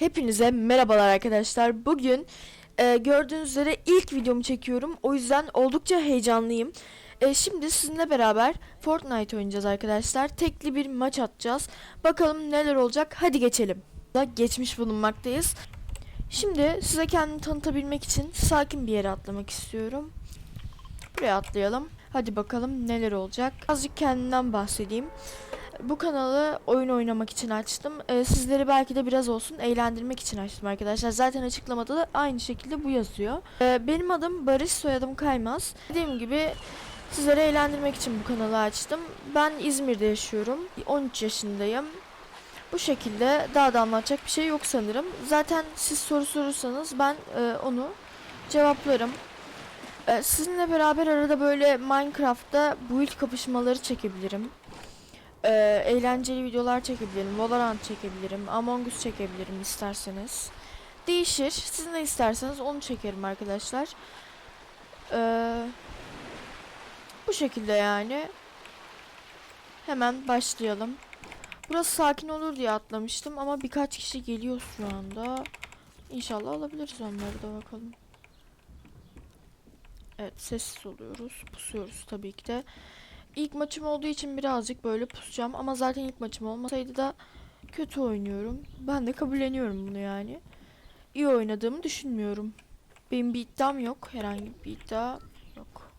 Hepinize merhabalar arkadaşlar. Bugün e, gördüğünüz üzere ilk videomu çekiyorum. O yüzden oldukça heyecanlıyım. E, şimdi sizinle beraber Fortnite oynayacağız arkadaşlar. Tekli bir maç atacağız. Bakalım neler olacak. Hadi geçelim. Geçmiş bulunmaktayız. Şimdi size kendimi tanıtabilmek için sakin bir yere atlamak istiyorum. Buraya atlayalım. Hadi bakalım neler olacak. Azıcık kendimden bahsedeyim. Bu kanalı oyun oynamak için açtım. Ee, sizleri belki de biraz olsun eğlendirmek için açtım arkadaşlar. Zaten açıklamada da aynı şekilde bu yazıyor. Ee, benim adım Barış, soyadım Kaymaz. Dediğim gibi sizleri eğlendirmek için bu kanalı açtım. Ben İzmir'de yaşıyorum. 13 yaşındayım. Bu şekilde daha da anlatacak bir şey yok sanırım. Zaten siz soru sorursanız ben e, onu cevaplarım. Ee, sizinle beraber arada böyle Minecraft'ta build kapışmaları çekebilirim. Ee, eğlenceli videolar çekebilirim. Valorant çekebilirim. Among Us çekebilirim isterseniz. Değişir. Siz ne isterseniz onu çekerim arkadaşlar. Ee, bu şekilde yani. Hemen başlayalım. Burası sakin olur diye atlamıştım ama birkaç kişi geliyor şu anda. İnşallah alabiliriz onları da bakalım. Evet sessiz oluyoruz. Pusuyoruz tabii ki de. İlk maçım olduğu için birazcık böyle pusacağım ama zaten ilk maçım olmasaydı da kötü oynuyorum. Ben de kabulleniyorum bunu yani. İyi oynadığımı düşünmüyorum. Benim bir iddiam yok. Herhangi bir iddia yok.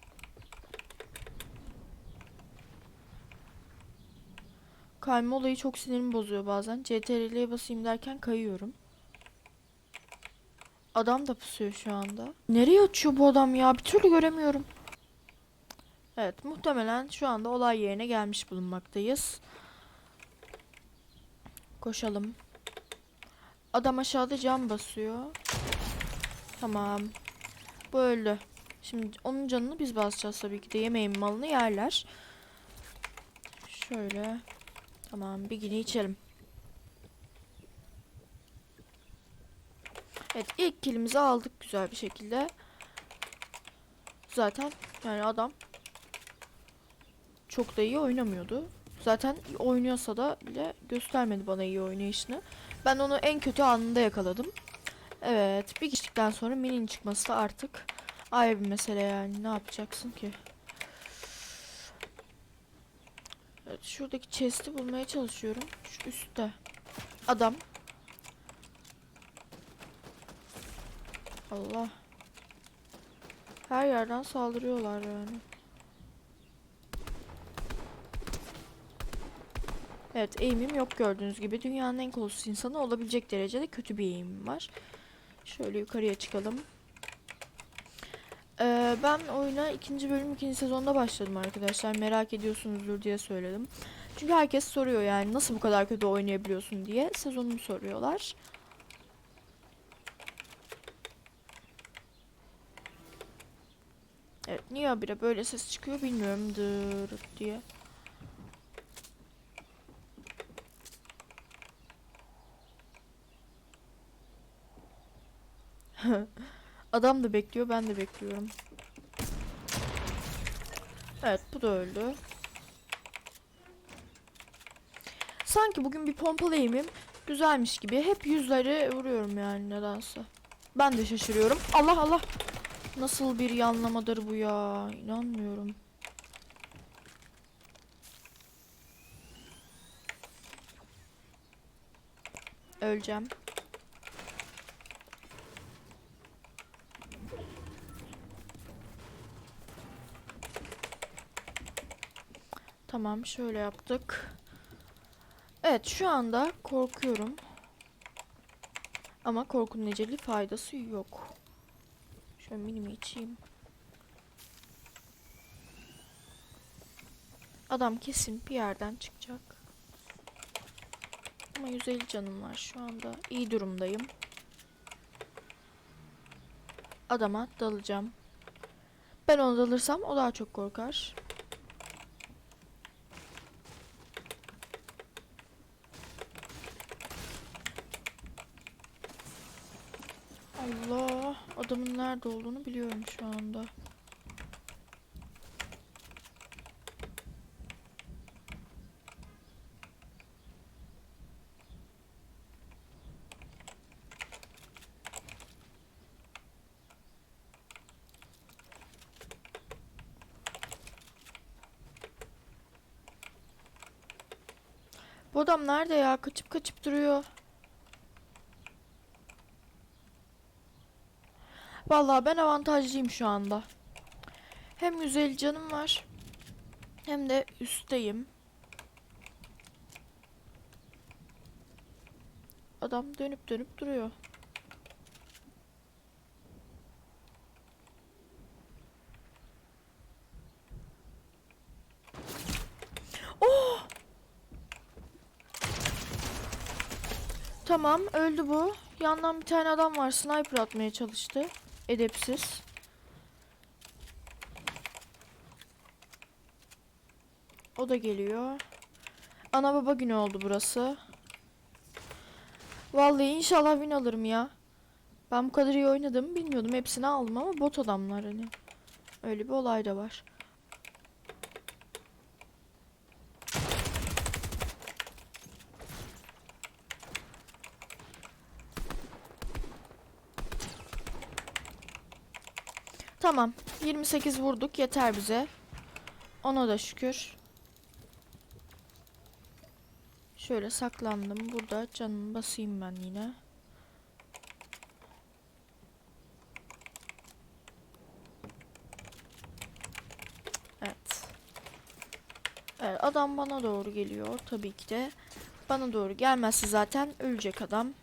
Kayma olayı çok sinirimi bozuyor bazen. CTRL'ye basayım derken kayıyorum. Adam da pusuyor şu anda. Nereye açıyor bu adam ya? Bir türlü göremiyorum. Evet muhtemelen şu anda olay yerine gelmiş bulunmaktayız. Koşalım. Adam aşağıda cam basıyor. Tamam. Bu öldü. Şimdi onun canını biz basacağız tabii ki de yemeğin malını yerler. Şöyle. Tamam bir yine içelim. Evet ilk kilimizi aldık güzel bir şekilde. Zaten yani adam çok da iyi oynamıyordu. Zaten oynuyorsa da bile göstermedi bana iyi oynayışını. Ben onu en kötü anında yakaladım. Evet, bir kişilikten sonra minin çıkması da artık ayrı bir mesele yani. Ne yapacaksın ki? Evet, şuradaki chest'i bulmaya çalışıyorum. Şu üstte. Adam. Allah. Her yerden saldırıyorlar yani. Evet eğimim yok gördüğünüz gibi. Dünyanın en kolsuz insanı olabilecek derecede kötü bir eğimim var. Şöyle yukarıya çıkalım. Ee, ben oyuna ikinci bölüm ikinci sezonda başladım arkadaşlar. Merak ediyorsunuzdur diye söyledim. Çünkü herkes soruyor yani nasıl bu kadar kötü oynayabiliyorsun diye. Sezonumu soruyorlar. Evet niye habire böyle ses çıkıyor bilmiyorum. Dır diye. Adam da bekliyor, ben de bekliyorum. Evet, bu da öldü. Sanki bugün bir pompalı güzelmiş gibi. Hep yüzleri vuruyorum yani nedense. Ben de şaşırıyorum. Allah Allah. Nasıl bir yanlamadır bu ya? İnanmıyorum. Öleceğim. Tamam şöyle yaptık. Evet şu anda korkuyorum. Ama korkunun eceli faydası yok. Şöyle minimi içeyim. Adam kesin bir yerden çıkacak. Ama 150 canım var şu anda. İyi durumdayım. Adama dalacağım. Ben ona dalırsam o daha çok korkar. nerede olduğunu biliyorum şu anda. Bu adam nerede ya? Kaçıp kaçıp duruyor. Vallahi ben avantajlıyım şu anda. Hem 150 canım var. Hem de üstteyim. Adam dönüp dönüp duruyor. Oh! Tamam öldü bu. Yandan bir tane adam var sniper atmaya çalıştı. Edepsiz. O da geliyor. Ana baba günü oldu burası. Vallahi inşallah win alırım ya. Ben bu kadar iyi oynadım bilmiyordum. Hepsini aldım ama bot adamlar hani. Öyle bir olay da var. Tamam. 28 vurduk. Yeter bize. Ona da şükür. Şöyle saklandım. Burada canımı basayım ben yine. Evet. Evet adam bana doğru geliyor tabii ki de. Bana doğru gelmezse zaten ölecek adam.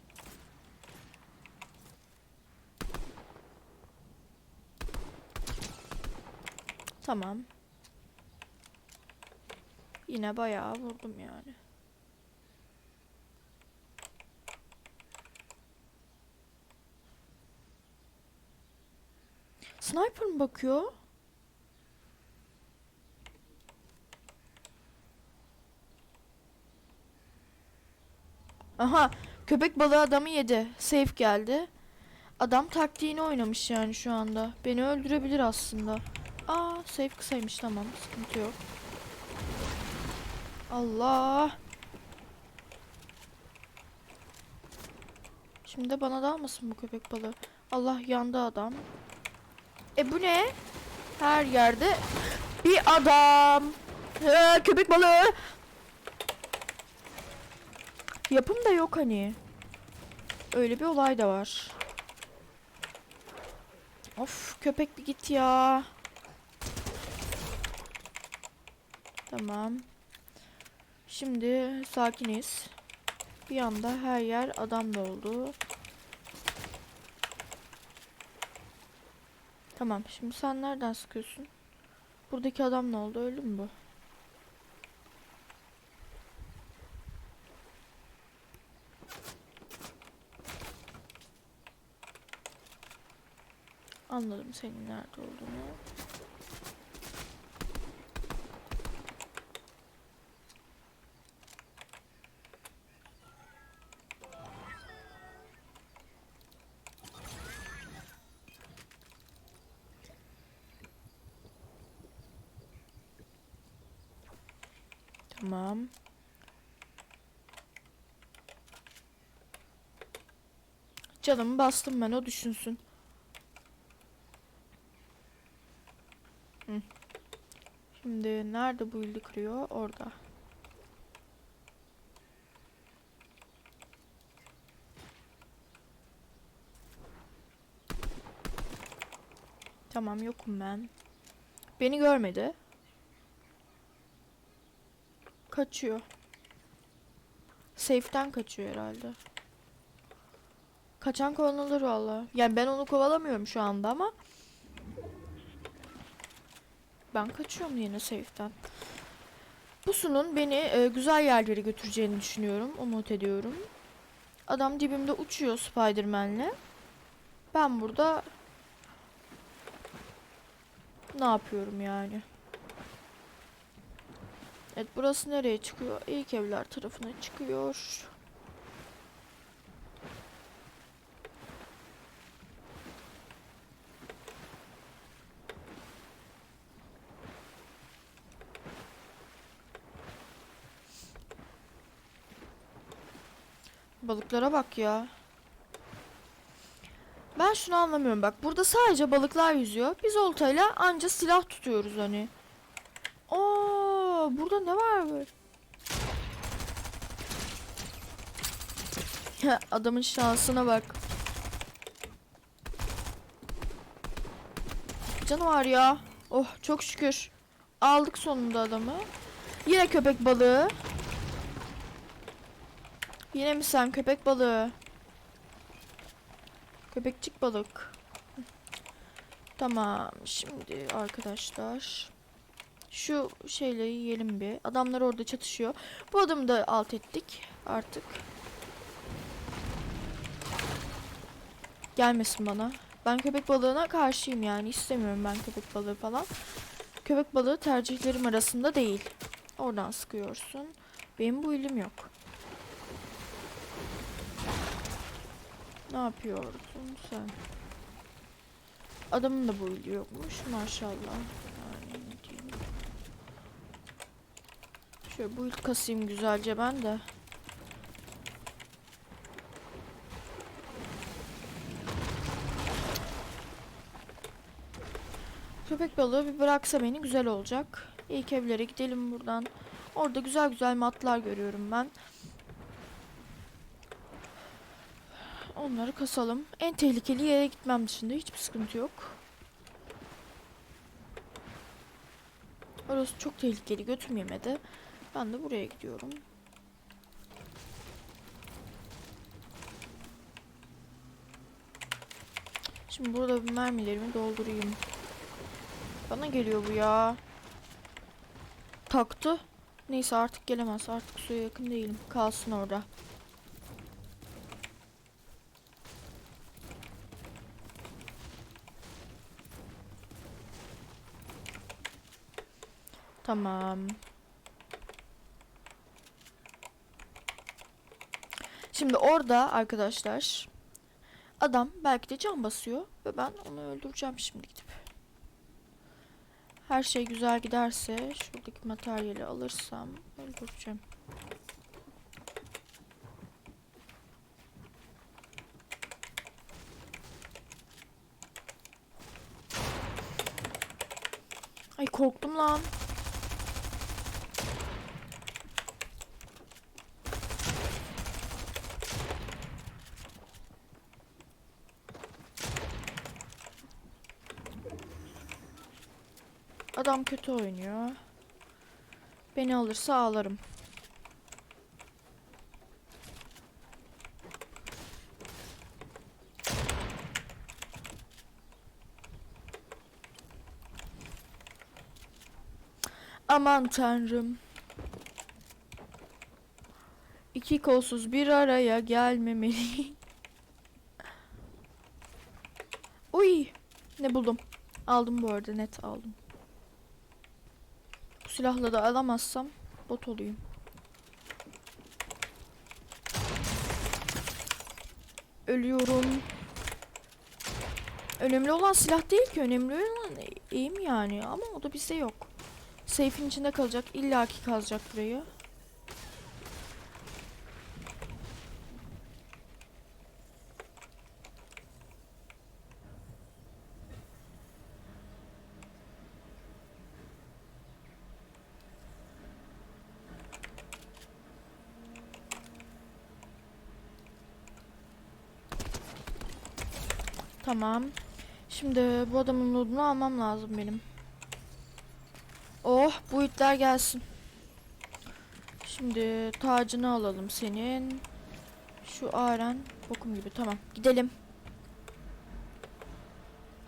Tamam. Yine bayağı vurdum yani. Sniper mı bakıyor? Aha, köpek balığı adamı yedi. Safe geldi. Adam taktiğini oynamış yani şu anda. Beni öldürebilir aslında. Aa, safe kısaymış tamam, sıkıntı yok. Allah. Şimdi de bana dalmasın bu köpek balığı. Allah yandı adam. E bu ne? Her yerde bir adam. Ee, köpek balığı. Yapım da yok hani. Öyle bir olay da var. Of köpek bir git ya. Tamam. Şimdi sakiniz. Bir anda her yer adam doldu. Tamam şimdi sen nereden sıkıyorsun? Buradaki adam ne oldu öldü mü bu? Anladım senin nerede olduğunu. Tamam. Canımı bastım ben o düşünsün. Şimdi nerede bu ildi kırıyor? Orada. Tamam yokum ben. Beni görmedi. Kaçıyor. Safe'den kaçıyor herhalde. Kaçan kovalanır valla. Yani ben onu kovalamıyorum şu anda ama ben kaçıyorum yine safe'den. Pusunun beni e, güzel yerlere götüreceğini düşünüyorum. Umut ediyorum. Adam dibimde uçuyor Spiderman'le. Ben burada ne yapıyorum yani? Evet burası nereye çıkıyor? İlk evler tarafına çıkıyor. Balıklara bak ya. Ben şunu anlamıyorum bak. Burada sadece balıklar yüzüyor. Biz oltayla anca silah tutuyoruz hani. Burada ne var böyle? Adamın şansına bak. Canavar ya. Oh çok şükür. Aldık sonunda adamı. Yine köpek balığı. Yine mi sen köpek balığı? Köpekçik balık. Tamam. Şimdi arkadaşlar. Şu şeyleri yiyelim bir. Adamlar orada çatışıyor. Bu adamı da alt ettik artık. Gelmesin bana. Ben köpek balığına karşıyım yani. istemiyorum ben köpek balığı falan. Köpek balığı tercihlerim arasında değil. Oradan sıkıyorsun. Benim bu ilim yok. Ne yapıyorsun sen? Adamın da bu ili yokmuş maşallah. Yani ne diyeyim. Şöyle bu ilk kasayım güzelce ben de. Köpek balığı bir bıraksa beni güzel olacak. İlk evlere gidelim buradan. Orada güzel güzel matlar görüyorum ben. Onları kasalım. En tehlikeli yere gitmem dışında hiçbir sıkıntı yok. Orası çok tehlikeli götüm yemedi. Ben de buraya gidiyorum. Şimdi burada bir mermilerimi doldurayım. Bana geliyor bu ya. Taktı. Neyse artık gelemez. Artık suya yakın değilim. Kalsın orada. Tamam. Şimdi orada arkadaşlar adam belki de can basıyor ve ben onu öldüreceğim şimdi gidip. Her şey güzel giderse şuradaki materyali alırsam öldüreceğim. Ay korktum lan. Adam kötü oynuyor. Beni alırsa ağlarım. Aman tanrım. İki kolsuz bir araya gelmemeli. Uy, ne buldum? Aldım bu arada net aldım. Silahla da alamazsam bot olayım. Ölüyorum. Önemli olan silah değil ki. Önemli olan eğim yani. Ama o da bizde yok. Seyfin içinde kalacak. İlla ki kazacak burayı. Tamam. Şimdi bu adamın lootunu almam lazım benim. Oh bu itler gelsin. Şimdi tacını alalım senin. Şu aren bokum gibi tamam gidelim.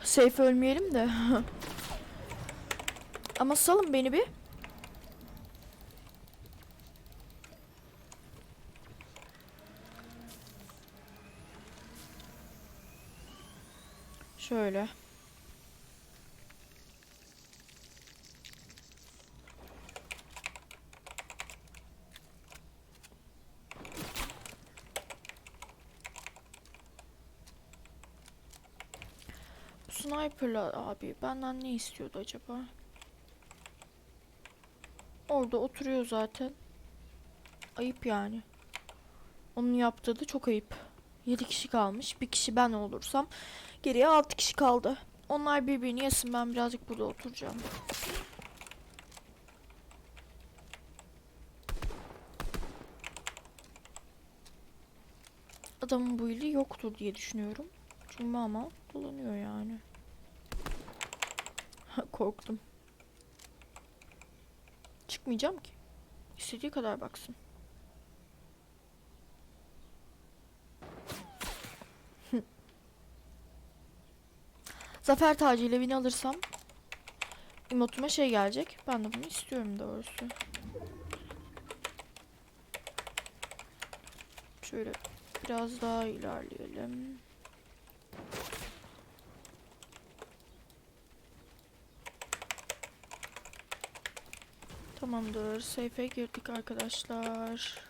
Safe ölmeyelim de. Ama salın beni bir. Şöyle. Sniper'la abi benden ne istiyordu acaba? Orada oturuyor zaten. Ayıp yani. Onun yaptığı da çok ayıp. 7 kişi kalmış. Bir kişi ben olursam geriye 6 kişi kaldı. Onlar birbirini yesin ben birazcık burada oturacağım. adamın bu ili yoktur diye düşünüyorum. Çünkü ama dolanıyor yani. Korktum. Çıkmayacağım ki. İstediği kadar baksın. Zafer tacı ile alırsam emotuma şey gelecek. Ben de bunu istiyorum doğrusu. Şöyle biraz daha ilerleyelim. Tamamdır. Safe'e girdik arkadaşlar.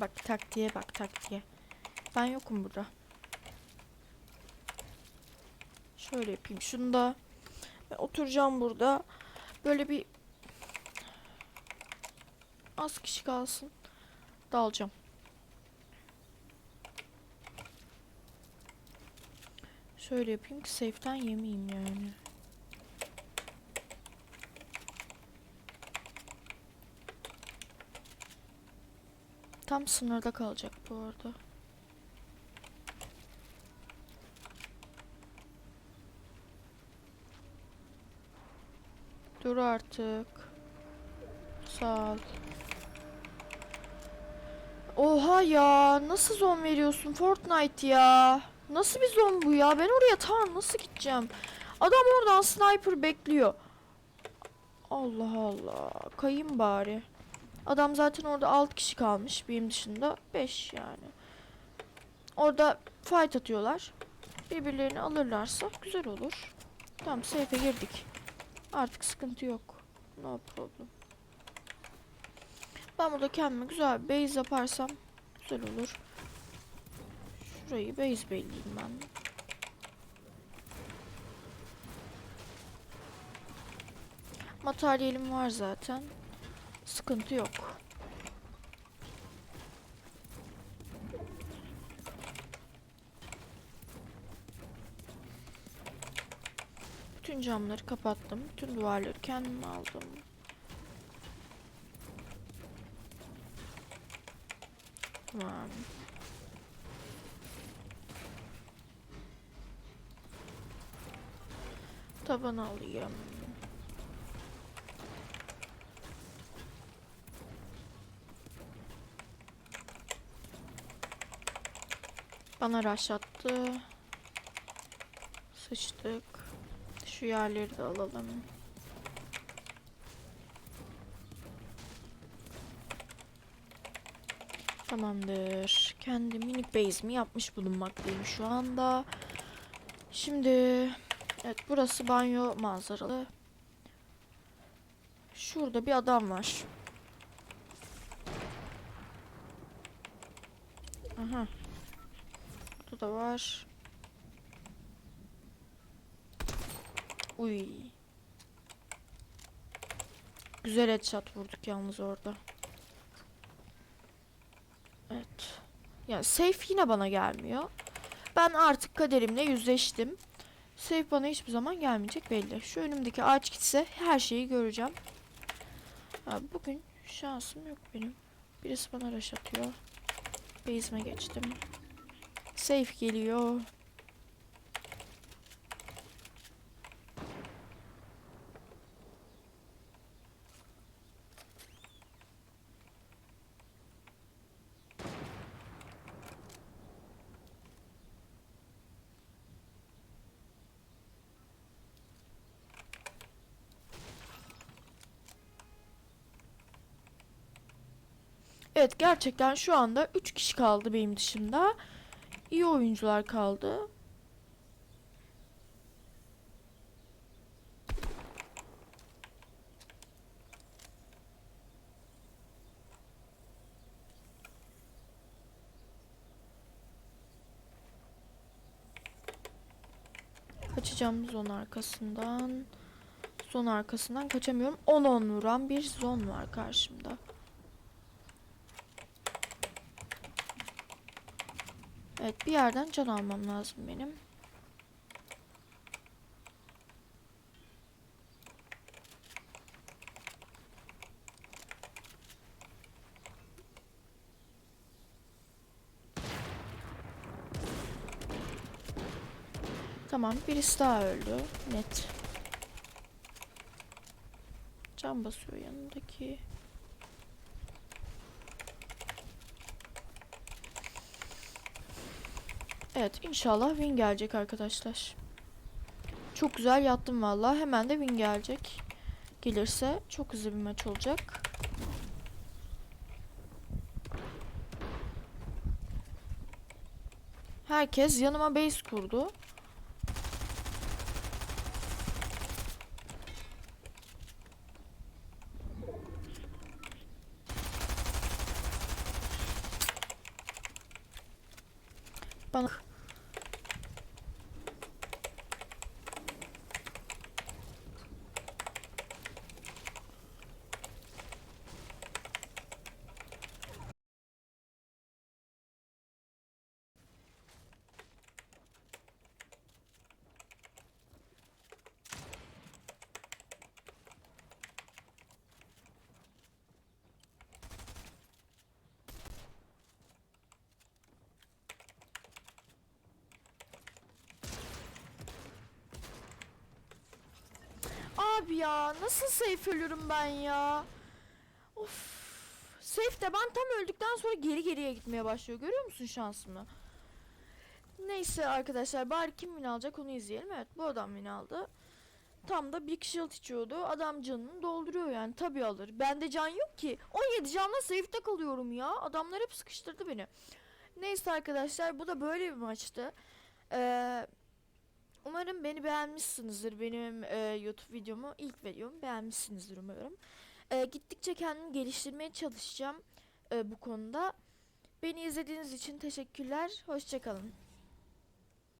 Bak taktiğe bak taktiğe. Ben yokum burada. Şöyle yapayım. Şunu da ben oturacağım burada. Böyle bir az kişi kalsın. Dalacağım. Şöyle yapayım ki safe'den yemeyeyim yani. Tam sınırda kalacak bu arada. Dur artık. Sağ ol. Oha ya. Nasıl zon veriyorsun Fortnite ya? Nasıl bir zon bu ya? Ben oraya tam nasıl gideceğim? Adam oradan sniper bekliyor. Allah Allah. Kayayım bari. Adam zaten orada 6 kişi kalmış. Benim dışında 5 yani. Orada fight atıyorlar. Birbirlerini alırlarsa güzel olur. Tamam safe'e girdik. Artık sıkıntı yok. No problem. Ben burada kendime güzel bir base yaparsam güzel olur. Şurayı base belleyeyim ben. Materyalim var zaten. Sıkıntı yok. Bütün camları kapattım. Bütün duvarları kendim aldım. Tamam. Taban alayım. Bana rush attı. Sıçtık. Şu yerleri de alalım. Tamamdır. Kendi minik base'imi yapmış bulunmaktayım şu anda. Şimdi evet burası banyo manzaralı. Şurada bir adam var. Aha. Burada da var. Uy. Güzel headshot vurduk yalnız orada. Evet. Yani safe yine bana gelmiyor. Ben artık kaderimle yüzleştim. Safe bana hiçbir zaman gelmeyecek belli. Şu önümdeki ağaç gitse her şeyi göreceğim. Ha, bugün şansım yok benim. Birisi bana rush atıyor. Base'ime geçtim. Safe geliyor. Evet gerçekten şu anda 3 kişi kaldı benim dışımda. İyi oyuncular kaldı. Kaçacağım zon arkasından. Zon arkasından kaçamıyorum. 10-10 vuran bir zon var karşımda. Evet bir yerden can almam lazım benim. Tamam birisi daha öldü. Net. Can basıyor yanındaki. Evet inşallah win gelecek arkadaşlar. Çok güzel yattım vallahi. Hemen de win gelecek. Gelirse çok hızlı bir maç olacak. Herkes yanıma base kurdu. Bana Abi ya nasıl safe ölürüm ben ya? Of. Safe de ben tam öldükten sonra geri geriye gitmeye başlıyor. Görüyor musun şansımı? Neyse arkadaşlar bari kim win alacak onu izleyelim. Evet bu adam win aldı. Tam da Big Shield içiyordu. Adam canını dolduruyor yani tabii alır. Bende can yok ki. 17 canla safe'de kalıyorum ya. Adamlar hep sıkıştırdı beni. Neyse arkadaşlar bu da böyle bir maçtı. Eee Umarım beni beğenmişsinizdir. Benim e, YouTube videomu, ilk videomu beğenmişsinizdir umarım. E, gittikçe kendimi geliştirmeye çalışacağım e, bu konuda. Beni izlediğiniz için teşekkürler. Hoşçakalın.